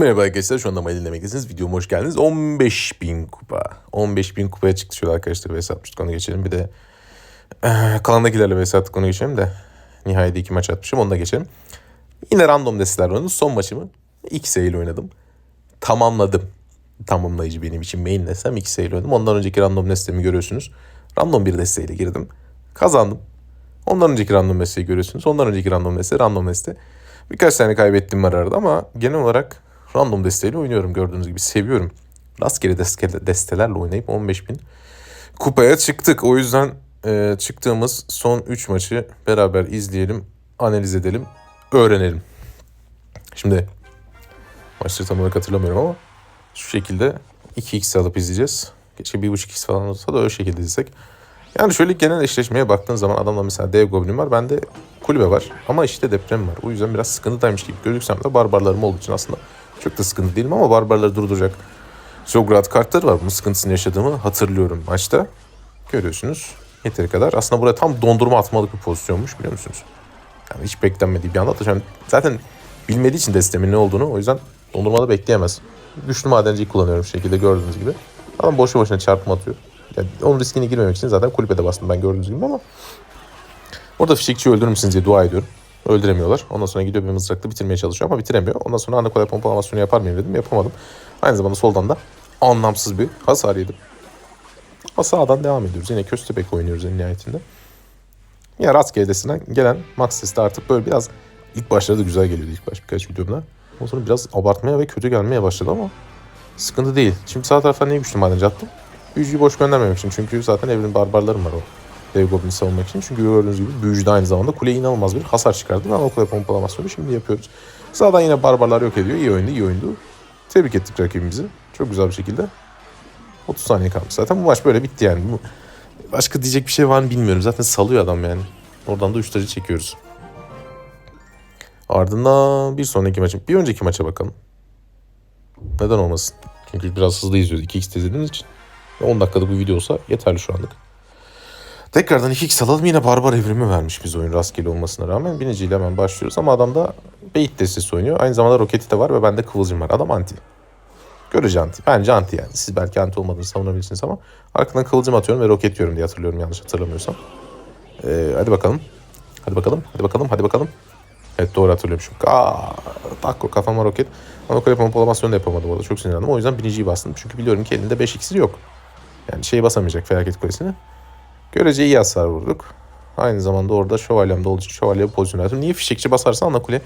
Merhaba arkadaşlar şu anda Mayıl demektesiniz. Videoma hoş geldiniz. 15.000 kupa. 15.000 kupaya çıktı şöyle arkadaşlar vs atmıştık onu geçelim. Bir de eh, kalandakilerle vs attık onu geçelim de. Nihayet iki maç atmışım onu da geçelim. Yine random desteler oynadım. Son maçımı X ile oynadım. Tamamladım. Tamamlayıcı benim için main destem X ile oynadım. Ondan önceki random destemi görüyorsunuz. Random bir desteğiyle girdim. Kazandım. Ondan önceki random desteği görüyorsunuz. Ondan önceki random deste random deste. Birkaç tane kaybettim var arada ama genel olarak random desteğiyle oynuyorum gördüğünüz gibi. Seviyorum. Rastgele deste- destelerle oynayıp 15.000 kupaya çıktık. O yüzden e, çıktığımız son 3 maçı beraber izleyelim, analiz edelim, öğrenelim. Şimdi maçları tam olarak hatırlamıyorum ama şu şekilde 2x alıp izleyeceğiz. Keşke 1.5x falan olsa da öyle şekilde izlesek. Yani şöyle genel eşleşmeye baktığın zaman adamda mesela dev goblin var. Bende kulübe var. Ama işte deprem var. O yüzden biraz sıkıntıdaymış gibi gözüksem de barbarlarım olduğu için aslında çok da sıkıntı değilim ama barbarları durduracak Zograd kartları var. Bunun sıkıntısını yaşadığımı hatırlıyorum maçta. Görüyorsunuz. Yeteri kadar. Aslında buraya tam dondurma atmalık bir pozisyonmuş biliyor musunuz? Yani hiç beklenmediği bir anda atacağım. Zaten bilmediği için destemin ne olduğunu o yüzden dondurmada bekleyemez. Güçlü madenciyi kullanıyorum şekilde gördüğünüz gibi. Adam boşu boşuna çarpma atıyor. Yani onun riskine girmemek için zaten kulübede bastım ben gördüğünüz gibi ama orada fişekçiyi öldürür müsünüz diye dua ediyorum. Öldüremiyorlar. Ondan sonra gidiyor bir mızrakla bitirmeye çalışıyor ama bitiremiyor. Ondan sonra ana kolay pompalamasını yapar mıyım dedim. Yapamadım. Aynı zamanda soldan da anlamsız bir hasar yedim. Ama sağdan devam ediyoruz. Yine köstebek oynuyoruz en nihayetinde. Ya rastgele desinden gelen max sesi artık böyle biraz ilk başlarda güzel geliyordu ilk baş birkaç videomda. Ondan sonra biraz abartmaya ve kötü gelmeye başladı ama sıkıntı değil. Şimdi sağ taraftan niye güçlü madenci attım? Büyücüyü boş göndermemek için. Çünkü zaten evrim barbarlarım var o. Dev Goblin'i savunmak için. Çünkü gördüğünüz gibi büyücü de aynı zamanda kuleye inanılmaz bir hasar çıkardı. Ben o kule pompalamasyonu şimdi yapıyoruz. Sağdan yine barbarlar yok ediyor. İyi oyundu, iyi oyundu. Tebrik ettik rakibimizi. Çok güzel bir şekilde. 30 saniye kalmış zaten. Bu maç böyle bitti yani. Başka diyecek bir şey var mı bilmiyorum. Zaten salıyor adam yani. Oradan da 3 tacı çekiyoruz. Ardından bir sonraki maçın, bir önceki maça bakalım. Neden olmasın? Çünkü biraz hızlı izliyoruz 2x izlediğiniz için. Ve 10 dakikada bu video olsa yeterli şu anlık. Tekrardan 2x alalım. Yine barbar evrimi vermiş biz oyun rastgele olmasına rağmen. Biniciyle hemen başlıyoruz ama adamda bait destesi oynuyor. Aynı zamanda roketi de var ve bende kıvılcım var. Adam anti. Görece anti. Bence anti yani. Siz belki anti olmadığını savunabilirsiniz ama arkadan kıvılcım atıyorum ve roket yiyorum diye hatırlıyorum yanlış hatırlamıyorsam. Ee, hadi bakalım. Hadi bakalım. Hadi bakalım. Hadi bakalım. Evet doğru hatırlıyormuşum. Aa, takko kafama roket. Ama kule pompalamasyonu da yapamadım orada. Çok sinirlendim. O yüzden biniciyi bastım. Çünkü biliyorum ki elinde 5 iksiri yok. Yani şeyi basamayacak felaket kulesini. Görece iyi hasar vurduk. Aynı zamanda orada şövalyem de olduğu için şövalye pozisyon aldım. Niye fişekçi basarsa ana kule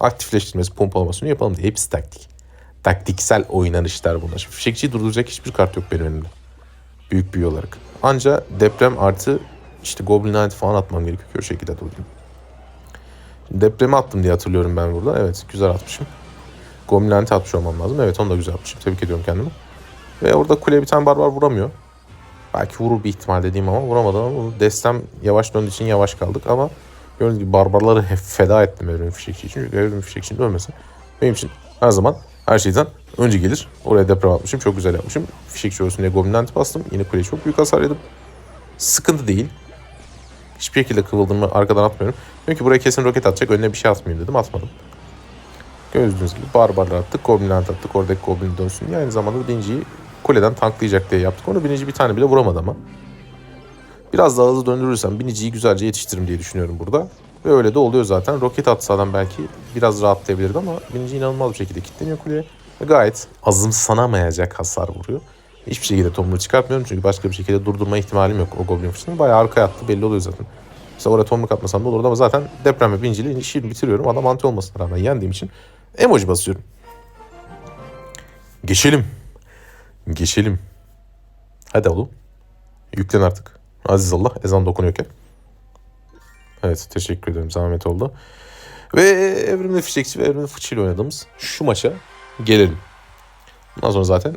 aktifleştirmesi, pompalamasını yapalım diye. Hepsi taktik. Taktiksel oynanışlar bunlar. Şimdi fişekçiyi durduracak hiçbir kart yok benim elimde. Büyük büyü olarak. Anca deprem artı işte Goblin Knight falan atmam gerekiyor ki o şekilde durdum. Depremi attım diye hatırlıyorum ben burada. Evet güzel atmışım. Goblin Knight'i atmış olmam lazım. Evet onu da güzel atmışım. Tebrik ediyorum kendimi. Ve orada kuleye bir tane barbar vuramıyor. Belki vurur bir ihtimal dediğim ama vuramadım ama destem yavaş döndüğü için yavaş kaldık ama gördüğünüz gibi barbarları hep feda ettim Evrim Fişekçi için. Çünkü Evrim Fişekçi'nin ölmesi benim için her zaman her şeyden önce gelir. Oraya deprem atmışım. Çok güzel yapmışım. Fişekçi ölsün diye Goblin bastım. Yine kuleye çok büyük hasar yedim. Sıkıntı değil. Hiçbir şekilde kıvıldırma arkadan atmıyorum. Çünkü buraya kesin roket atacak. Önüne bir şey atmayayım dedim. Atmadım. Gördüğünüz gibi barbarlar attık. Goblin attık. Oradaki Goblin dönsün diye. Aynı zamanda birinciyi kuleden tanklayacak diye yaptık. Onu binici bir tane bile vuramadı ama. Biraz daha hızlı döndürürsem biniciyi güzelce yetiştiririm diye düşünüyorum burada. Ve öyle de oluyor zaten. Roket atsa adam belki biraz rahatlayabilirdi ama binici inanılmaz bir şekilde kilitleniyor kuleye. Ve gayet azımsanamayacak hasar vuruyor. Hiçbir şekilde tomruğu çıkartmıyorum çünkü başka bir şekilde durdurma ihtimalim yok o Goblin fıçını. Bayağı arkaya attı belli oluyor zaten. Mesela oraya tomruk atmasam da olurdu ama zaten deprem ve binciyle işi bitiriyorum. Adam anti olmasına rağmen yendiğim için emoji basıyorum. Geçelim. Geçelim. Hadi oğlum. Yüklen artık. Aziz Allah ezan dokunuyorken. Evet teşekkür ederim zahmet oldu. Ve Evrimli Fişekçi ve Evrimli Fıçı oynadığımız şu maça gelelim. Bundan sonra zaten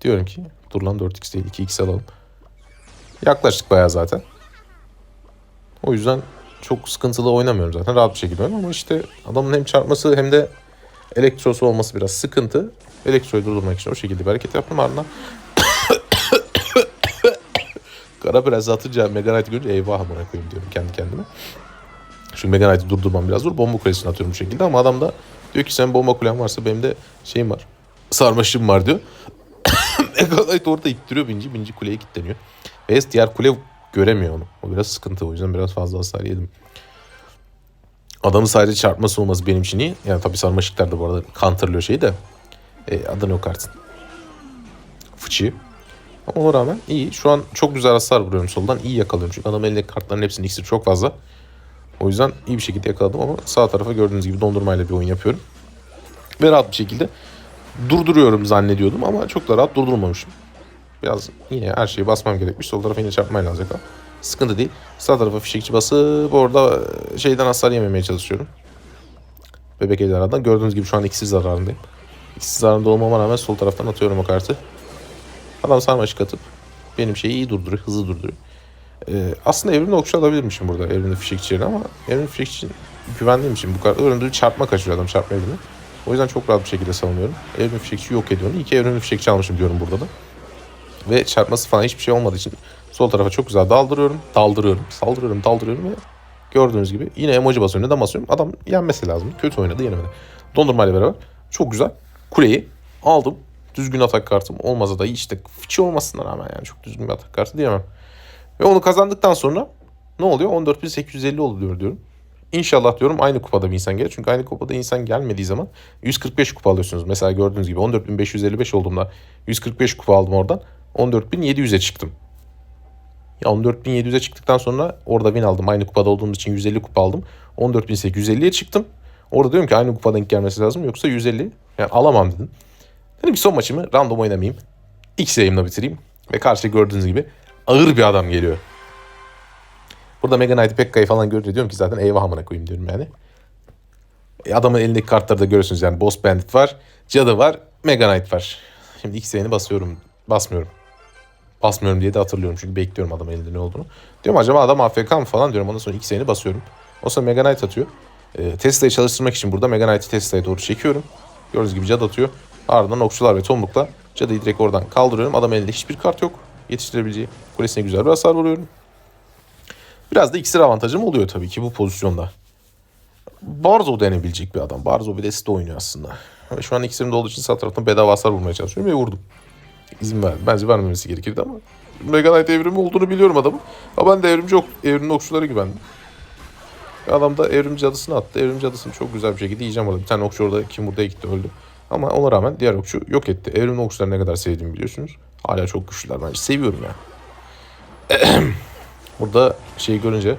diyorum ki dur lan 4x değil 2x alalım. Yaklaştık bayağı zaten. O yüzden çok sıkıntılı oynamıyorum zaten. Rahat bir şekilde oynuyorum ama işte adamın hem çarpması hem de elektrosu olması biraz sıkıntı. Elektroyu durdurmak için o şekilde bir hareket yaptım ardından Kara Prens'i atınca Mega Knight'i görünce eyvah amına koyayım diyorum kendi kendime. Çünkü Mega Knight'i durdurmam biraz zor. Bomba kulesini atıyorum bu şekilde ama adam da Diyor ki sen bomba kulen varsa benim de şeyim var. Sarmaşım var diyor. Megalite orada ittiriyor binci. Binci kuleye kilitleniyor. Ve diğer kule göremiyor onu. O biraz sıkıntı o yüzden biraz fazla hasar yedim. Adamın sadece çarpması olması benim için iyi. Yani tabii sarmaşıklar da bu arada counterlıyor şeyi de. E, adını yok artık. Fıçı. Ama ona rağmen iyi. Şu an çok güzel hasar vuruyorum soldan. İyi yakalıyorum. Çünkü adam elindeki kartların hepsinin iksiri çok fazla. O yüzden iyi bir şekilde yakaladım ama sağ tarafa gördüğünüz gibi dondurmayla bir oyun yapıyorum. Ve rahat bir şekilde durduruyorum zannediyordum ama çok da rahat durdurmamışım. Biraz yine her şeyi basmam gerekmiş. Sol tarafa yine çarpmayla alacak ama sıkıntı değil. Sağ tarafa fişekçi basıp orada şeyden hasar yememeye çalışıyorum. Bebek ejderhadan. Gördüğünüz gibi şu an ikisi zararındayım. İkisi zararında olmama rağmen sol taraftan atıyorum o kartı. Adam sarmaşık atıp benim şeyi iyi durduruyor, hızlı durduruyor. Ee, aslında evrimli okçu alabilirmişim burada evrimli fişekçi yerine ama evrimli fişekçi için güvendiğim için bu kadar öğrendiği çarpma kaçırıyor adam çarpma evrimi. O yüzden çok rahat bir şekilde savunuyorum. Evrimli fişekçi yok ediyorum. İki evrimli fişekçi almışım diyorum burada da. Ve çarpması falan hiçbir şey olmadığı için sol tarafa çok güzel daldırıyorum. Daldırıyorum. Saldırıyorum. Daldırıyorum ve gördüğünüz gibi yine emoji basıyorum. Neden basıyorum? Adam yenmesi lazım. Kötü oynadı yenemedi. Dondurmayla beraber çok güzel. Kuleyi aldım. Düzgün atak kartım olmasa da işte fıçı olmasına rağmen yani çok düzgün bir atak kartı diyemem. Ve onu kazandıktan sonra ne oluyor? 14.850 oluyor diyorum. İnşallah diyorum aynı kupada bir insan gelir. Çünkü aynı kupada insan gelmediği zaman 145 kupa alıyorsunuz. Mesela gördüğünüz gibi 14.555 olduğumda 145 kupa aldım oradan. 14.700'e çıktım. Ya 14.700'e çıktıktan sonra orada win aldım. Aynı kupada olduğumuz için 150 kupa aldım. 14.850'ye çıktım. Orada diyorum ki aynı kupa denk gelmesi lazım. Yoksa 150 yani alamam dedim. Dedim bir son maçımı random oynamayayım. X yayımla bitireyim. Ve karşı gördüğünüz gibi ağır bir adam geliyor. Burada Mega Knight'i Pekka'yı falan görünce diyorum ki zaten eyvah amına koyayım diyorum yani. E, adamın elindeki kartları da görürsünüz yani. Boss Bandit var, Cadı var, Mega Knight var. Şimdi X yayını basıyorum. Basmıyorum. Basmıyorum diye de hatırlıyorum çünkü bekliyorum adam elinde ne olduğunu. Diyorum acaba adam AFK mı falan diyorum. Ondan sonra X yayını basıyorum. O sonra Mega Knight atıyor. E, Tesla'yı çalıştırmak için burada Mega Knight'i Tesla'ya doğru çekiyorum. Gördüğünüz gibi Cadı atıyor. Ardından okçular ve tomrukla Cadı'yı direkt oradan kaldırıyorum. Adam elinde hiçbir kart yok. Yetiştirebileceği kulesine güzel bir hasar vuruyorum. Biraz da iksir avantajım oluyor tabii ki bu pozisyonda. Barzo denebilecek bir adam. Barzo bir de oynuyor aslında. Şu an iksirimde olduğu için sağ taraftan bedava hasar vurmaya çalışıyorum ve vurdum. İzin verdim. Bence vermemesi gerekirdi ama Mega Knight evrimi olduğunu biliyorum adamın. Ama ben de evrimci ok evrimli okçulara güvendim. Adam da evrimci adısını attı. Evrimci adısını çok güzel bir şekilde yiyeceğim orada. Bir tane okçu orada kim buraya gitti öldü. Ama ona rağmen diğer okçu yok etti. Evrimli okçuları ne kadar sevdiğimi biliyorsunuz. Hala çok güçlüler bence. Seviyorum ya. Burada şeyi görünce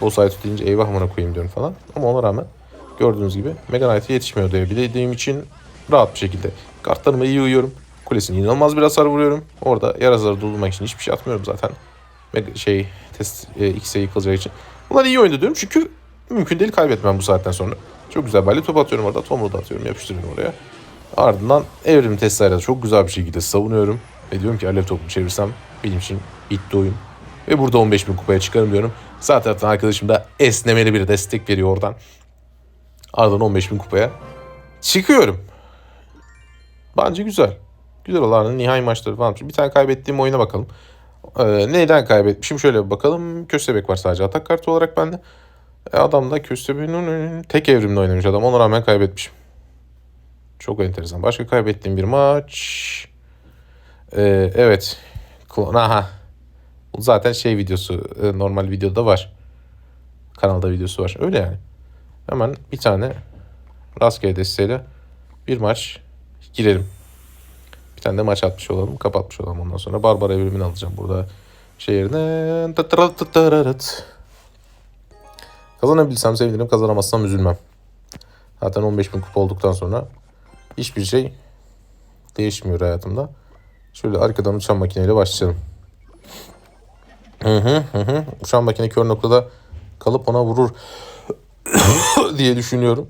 boss fight deyince eyvah amına koyayım diyorum falan. Ama ona rağmen gördüğünüz gibi Mega Knight'e yetişmiyor diye bildiğim için rahat bir şekilde kartlarıma iyi uyuyorum. Kulesine inanılmaz bir hasar vuruyorum. Orada yarasları durdurmak için hiçbir şey atmıyorum zaten. Mega, şey test e, X'e yıkılacağı için. Bunlar iyi oyundu diyorum çünkü mümkün değil kaybetmem bu saatten sonra. Çok güzel belli top atıyorum orada. Tomru da atıyorum yapıştırıyorum oraya. Ardından evrim testlerle çok güzel bir şekilde savunuyorum. Ve diyorum ki alev topu çevirsem benim için bitti oyun. Ve burada 15 bin kupaya çıkarım diyorum. Sağ taraftan arkadaşım da esnemeli bir destek veriyor oradan. Ardından 15 bin kupaya çıkıyorum. Bence güzel. Güzel olan nihai maçları falan. Bir tane kaybettiğim oyuna bakalım. Ee, neyden kaybetmişim? Şöyle bir bakalım. Köstebek var sadece atak kartı olarak bende. E, adam da Köstebek'in tek evrimle oynamış adam. Ona rağmen kaybetmişim. Çok enteresan. Başka kaybettiğim bir maç. Ee, evet. Aha. Bu zaten şey videosu. e, Normal videoda var. Kanalda videosu var. Öyle yani. Hemen bir tane rastgele desteğiyle bir maç girelim. Bir tane de maç atmış olalım. Kapatmış olalım ondan sonra. Barbara evrimini alacağım burada. Şey yerine. Kazanabilsem sevinirim. Kazanamazsam üzülmem. Zaten 15 bin kupa olduktan sonra hiçbir şey değişmiyor hayatımda. Şöyle arkadan uçan makineyle başlayalım. Hı hı hı hı. Uçan makine kör noktada kalıp ona vurur diye düşünüyorum.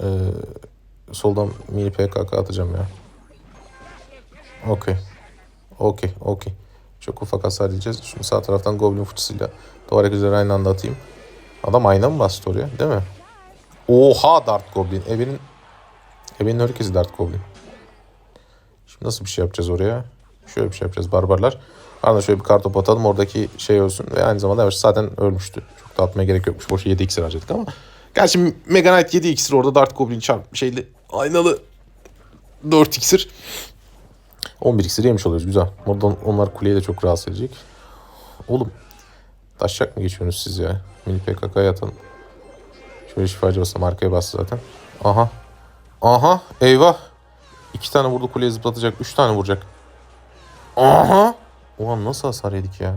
Ee, soldan mini PKK atacağım ya. Okey. Okey, okey. Çok ufak hasar diyeceğiz. Şimdi sağ taraftan Goblin fıçısıyla duvar üzeri aynı anda atayım. Adam ayna mı bastı oraya? Değil mi? Oha Dart Goblin. Evinin Evinin herkesi Dart Goblin. Şimdi nasıl bir şey yapacağız oraya? Şöyle bir şey yapacağız barbarlar. Ardından şöyle bir kartop atalım oradaki şey ölsün ve aynı zamanda evet zaten ölmüştü. Çok da atmaya gerek yokmuş. Boşa 7 iksir harcadık ama Gerçi Mega Knight 7 iksir orada Dart Goblin çarp şeyli aynalı 4 iksir. 11 iksir yemiş oluyoruz güzel. Oradan onlar kuleye de çok rahatsız edecek. Oğlum taşacak mı geçiyorsunuz siz ya? Mini PKK'ya atalım. Şöyle şifacı basalım arkaya bastı zaten. Aha. Aha eyvah. İki tane vurdu kuleye zıplatacak. Üç tane vuracak. Aha. Ulan nasıl hasar yedik ya?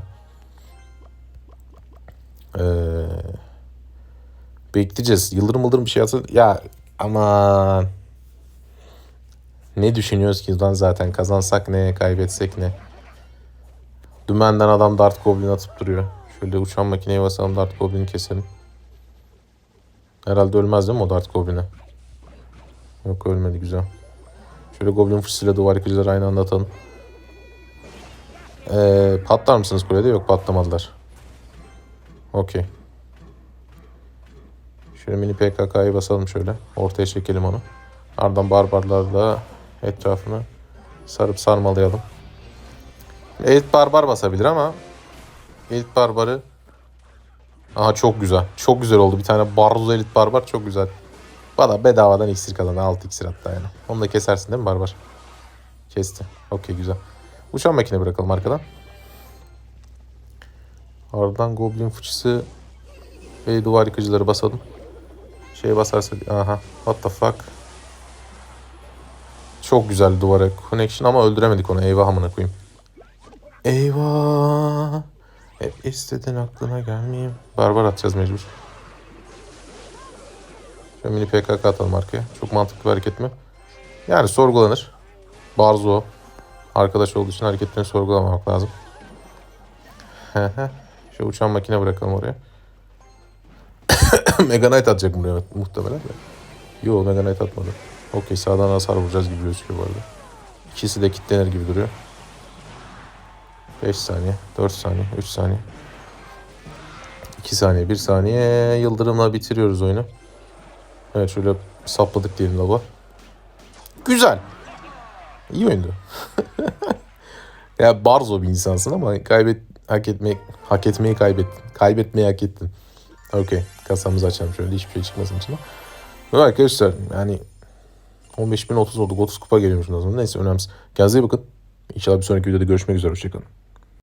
Ee, bekleyeceğiz. Yıldırım yıldırım bir şey atsa... Ya aman. Ne düşünüyoruz ki lan zaten kazansak ne kaybetsek ne. Dümenden adam Dart Goblin atıp duruyor. Şöyle uçan makineye basalım Dart Goblin'i keselim. Herhalde ölmez değil mi o Dart Goblin'e? Yok ölmedi güzel. Şöyle Goblin fırsıyla duvar yıkıcıları aynı anda atalım. Ee, patlar mısınız kulede? Yok patlamadılar. Okey. Şöyle mini PKK'yı basalım şöyle. Ortaya çekelim onu. Ardından barbarlarla etrafını sarıp sarmalayalım. Elit barbar basabilir ama elit barbarı Aha çok güzel. Çok güzel oldu. Bir tane Barroz elit barbar çok güzel. Valla bedavadan iksir kalan. 6 iksir hatta yani. Onu da kesersin değil mi barbar? Kesti. Okey güzel. Uçan makine bırakalım arkadan. Ardından Goblin fıçısı ve duvar yıkıcıları basalım. Şey basarsa... Aha. What the fuck? Çok güzel duvara connection ama öldüremedik onu. Eyvah amına koyayım. Eyvah. Hep istedin aklına gelmeyeyim. Barbar atacağız mecbur. Şöyle mini PKK atalım arkaya. Çok mantıklı bir hareket mi? Yani sorgulanır. Barzo. Arkadaş olduğu için hareketlerini sorgulamamak lazım. Şu uçan makine bırakalım oraya. Mega Knight atacak buraya muhtemelen de. Yo Mega Knight atmadı. Okey sağdan hasar vuracağız gibi gözüküyor bu arada. İkisi de kilitlenir gibi duruyor. 5 saniye, 4 saniye, 3 saniye. 2 saniye, 1 saniye. Yıldırımla bitiriyoruz oyunu. Evet şöyle sapladık diyelim baba. Güzel. İyi oyundu. ya barzo bir insansın ama kaybet hak etmeyi hak etmeyi kaybettin. Kaybetmeyi hak ettin. Okey. Kasamızı açalım şöyle hiçbir şey çıkmasın içine. Evet arkadaşlar yani 15.030 olduk. 30 kupa geliyormuş ondan sonra. Neyse önemsiz. Kendinize iyi bakın. İnşallah bir sonraki videoda görüşmek üzere. Hoşçakalın.